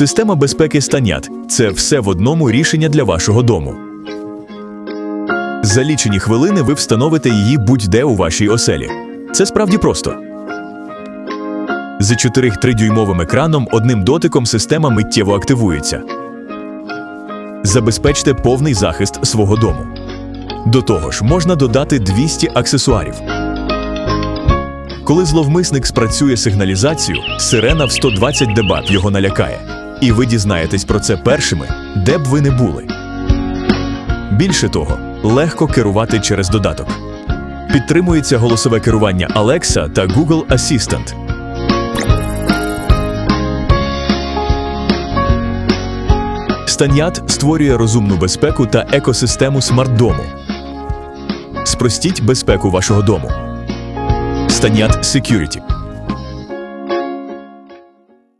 Система безпеки Станят це все в одному рішення для вашого дому. За лічені хвилини ви встановите її будь-де у вашій оселі. Це справді просто. За 4-3-дюймовим екраном одним дотиком система миттєво активується. Забезпечте повний захист свого дому. До того ж, можна додати 200 аксесуарів. Коли зловмисник спрацює сигналізацію, сирена в 120 дебат його налякає. І ви дізнаєтесь про це першими, де б ви не були. Більше того, легко керувати через додаток. Підтримується голосове керування Alexa та Google Assistant. Станят створює розумну безпеку та екосистему смарт-дому. Спростіть безпеку вашого дому. Станят Security.